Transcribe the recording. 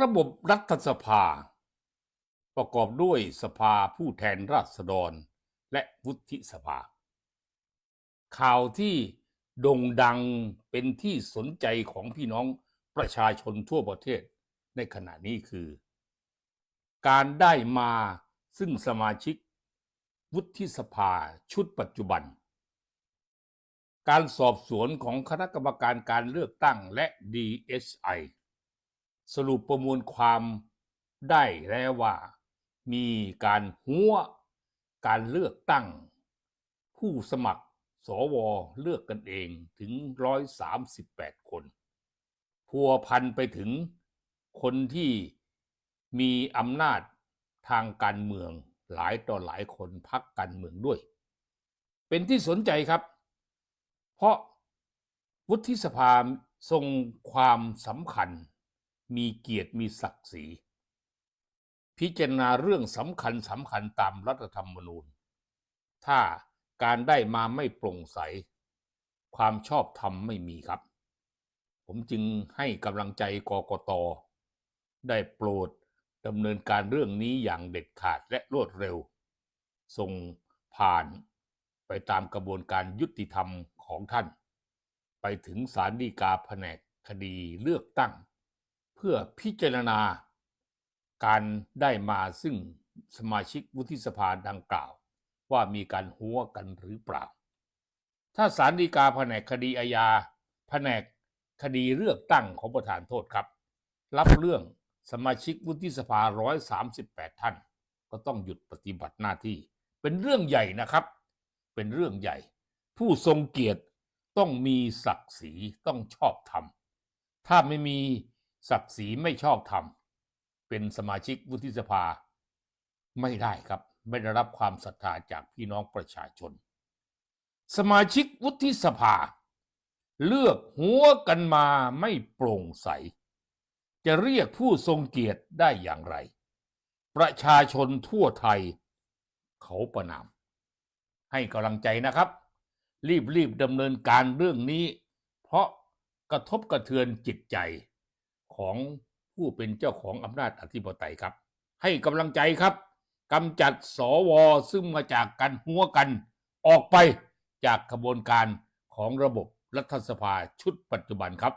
ระบบรัฐสภา ประกอบด้วยสภาผู้แทนราษฎร และวุฒิสภา ข่าวที่โด่งดังเป็นที่สนใจของพี่น้องประชาชนทั่วประเทศในขณะนี้คือ การได้มาซึ่งสมาชิก วุฒิสภาชุดปัจจุบัน การสอบสวนของคณะกรรมการการเลือกตั้งและ DSI สรุปประมวลความได้แล้วว่า มีการหัวการเลือกตั้ง ผู้สมัครสวเลือกกันเองถึง 138 คน พัวพันไปถึงคนที่มีอำนาจทางการเมืองหลายต่อหลายคนพักการเมืองด้วย เป็นที่สนใจครับ เพราะวุฒิสภาทรงความสำคัญ มีเกียรติมีศักดิ์ศรี พิจารณาเรื่องสำคัญสำคัญตามรัฐธรรมนูญ ถ้าการได้มาไม่โปร่งใส ความชอบธรรมไม่มีครับ ผมจึงให้กำลังใจกกต ได้โปรดดำเนินการเรื่องนี้อย่างเด็ดขาดและรวดเร็ว ส่งผ่านไปตามกระบวนการยุติธรรมของท่าน ไปถึงศาลฎีกาแผนกคดีเลือกตั้ง พื่อพิจารณาการได้มาซึ่งสมาชิกวุฒิสภาดังกล่าว ว่ามีการหัวกันหรือเปล่า ถ้าศาลฎีกาแผนกคดีอาญาแผนกคดีเลือกตั้งของประธานโทษครับ รับเรื่องสมาชิกวุฒิสภา 138 ท่าน ก็ต้องหยุดปฏิบัติหน้าที่ เป็นเรื่องใหญ่นะครับ เป็นเรื่องใหญ่ ผู้ทรงเกียรติต้องมีศักดิ์ศรีต้องชอบธรรมถ้าไม่มี ศักดิ์ศรีไม่ชอบธรรม เป็นสมาชิกวุฒิสภา ไม่ได้ครับ ไม่ได้รับความศรัทธาจากพี่น้องประชาชน สมาชิกวุฒิสภา เลือกหัวกันมาไม่โปร่งใส จะเรียกผู้ทรงเกียรติได้อย่างไร ประชาชนทั่วไทย เขาประนาม ให้กำลังใจนะครับ รีบรีบดำเนินการเรื่องนี้ เพราะกระทบกระเทือนจิตใจ ของผู้เป็นเจ้าของอำนาจอธิปไตยครับ ให้กำลังใจครับกำจัดสวซึ่งมาจากการหัวกันออกไปจากขบวนการของระบบรัฐสภาชุดปัจจุบันครับ